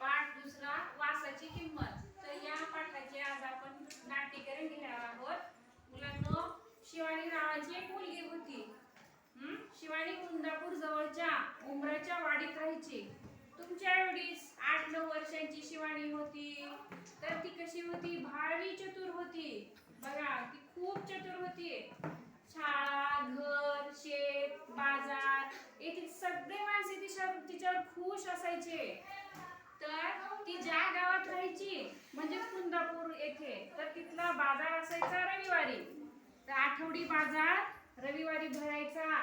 पाठ दुसरा वासाची किंमत. तर या पाठाचे आज आपण नाट्यकरण घेणार आहोत. शिवानी नावाची एक मुलगी होती. शिवानी कुंदापूर जवळच्या उमराच्या वाडीत राहायची. तुमच्या एवढीच आठ नऊ वर्षांची शिवानी होती. तर ती कशी होती? भारी चतुर होती. बघा ती खूप चतुर होती. शाळा घर शेत बाजार येथील सगळे माणसे तिच्यावर खुश असायचे तर ती ज्या गावात राहायची म्हणजे कुंदापूर येथे तर तिथला बाजार असायचा रविवारी. तर आठवडी बाजार रविवारी भरायचा.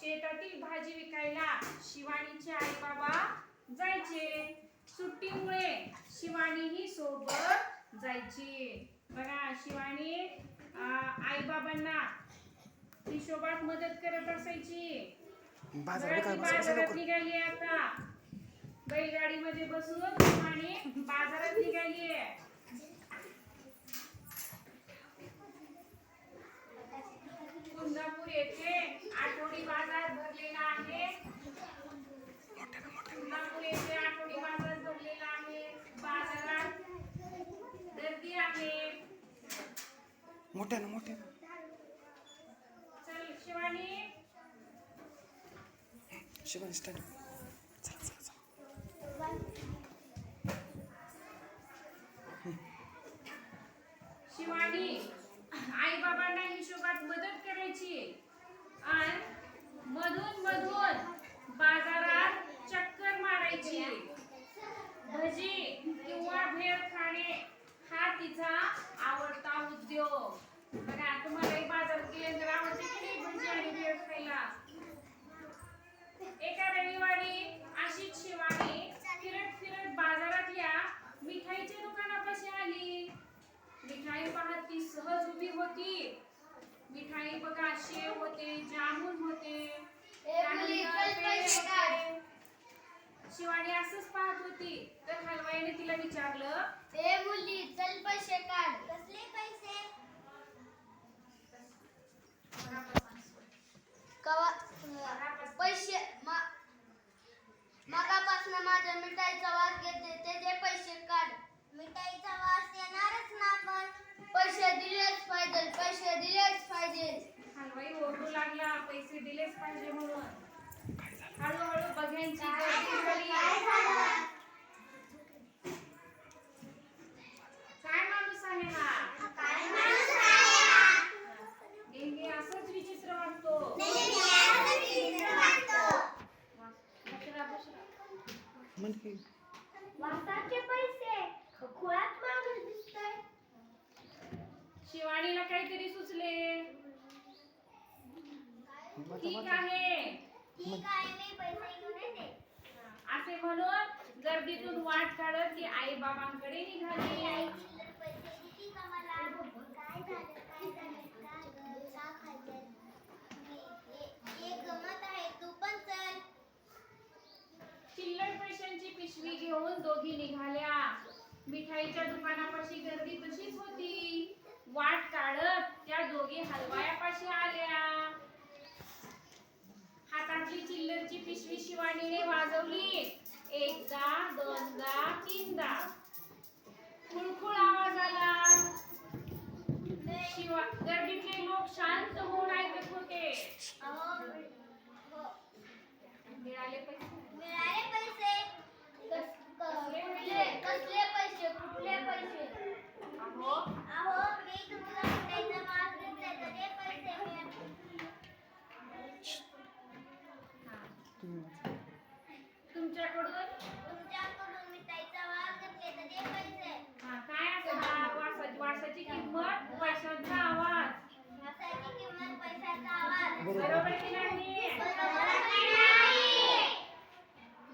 शेतातील भाजी विकायला शिवानीचे आई बाबा जायचे. सुट्टीमुळे शिवानीही सोबत जायची. बघा शिवानी आई बाबांना हिशोबात मदत करत असायची. बाजारात काय बसा बसा बाजारात निघाली आता. बैलगाडीमध्ये बसून आणि बाजारात निघाली कुंदापूर येथे आठवडी बाजार भरलेला आहे. कुंदापूर येथे आठवडी बाजार भरलेला आहे. बाजारात गर्दी आहे. मोठ्यानं मोठ्यानं. चल शिवानी. शिवानी स्टँड चला चला चला शिवानी आई बाबांना हिशोबात मदत करायची. आणि मधून मधून बाजारात चक्कर मारायची. भजी किंवा भेळ खाणे हा तिचा आवडता उद्योग. बघा तुम्हाला बाजार केंद्र आवडते की नाही भजी आणि भेळ खायला? एका रविवारी अशीच शिवानी फिरत फिरत बाजारातल्या मिठाईच्या दुकानापाशी आली. मिठाई पाहत ती सहज उभी होती. मिठाई बघा शेव होते जामून होते. शिवानी असंच पाहत होती. तर हलवाईने तिला विचारलं ए मुली चल पैसे काढ कसले पैसे कवा पैसे मा- तर मिठाईचा वास घेते ते जे पैसे काढ. मिठाईचा वास येणारच ना पण. पैसे दिलेच पाहिजे पैसे दिलेच पाहिजे. हलवाई ओरडू लागला पैसे दिलेच पाहिजे म्हणून. हळूहळू बघ्यांची गर्दी झाली काय माणूस आहे हा काय नेहमी असंच विचित्र वाटतो बसरा बसरा म्हण की वासाचे पैसे खुळात माणूस दिसतोय. शिवानीला काहीतरी सुचले. ठीक आहे. ठीक आहे मी पैसे घेऊन येते. असे म्हणून गर्दीतून वाट काढत ती आई बाबांकडे निघाली. आई चिल्लर पैसे किती झालं काय झालं का ग? का खाल्लं? मी- ए- एक गमत आहे तू पण चल चिल्लर पैशांची पिशवी घेऊन दोघी निघाल्या. मिठाईच्या दुकानापाशी गर्दी तशीच होती. वाट काढत त्या दोघी हलवायापाशी आल्या. हातातली चिल्लरची पिशवी शिवानीने वाजवली. एकदा दोनदा तीनदा. खुळखुळ आवाज आला. शिवा गर्दीतले लोक शांत होऊन ऐकत होते. हो, मिळाले पैसे मिळाले पैसे कस- क- कुठले कसले पैसे कुठले पैसे अहो अहो मी तुम्हाला मिठाईचा वास घेतलाय तर ते पैसे मिळाले. हा. तुम्ही तुमच्याकडून तुमच्याकडून मिठाईचा वास घेतले तर ते पैसे हा, काय असणार वासाची वासाची किंमत पैशांचा आवाज वासाची किंमत पैशाचा आवाज बरोबर की नाही? बरोबर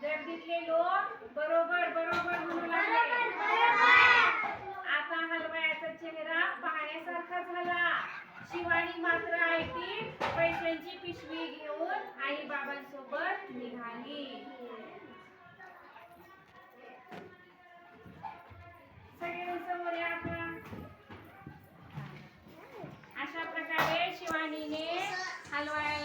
गर्दीतले लोक बरोबर बरोबर म्हणू लागले आता हलवायाचा चेहरा पाहण्यासारखा झाला शिवानी मात्र आयती पैशांची पिशवी घेऊन आई बाबांसोबत निघाली Álvarez.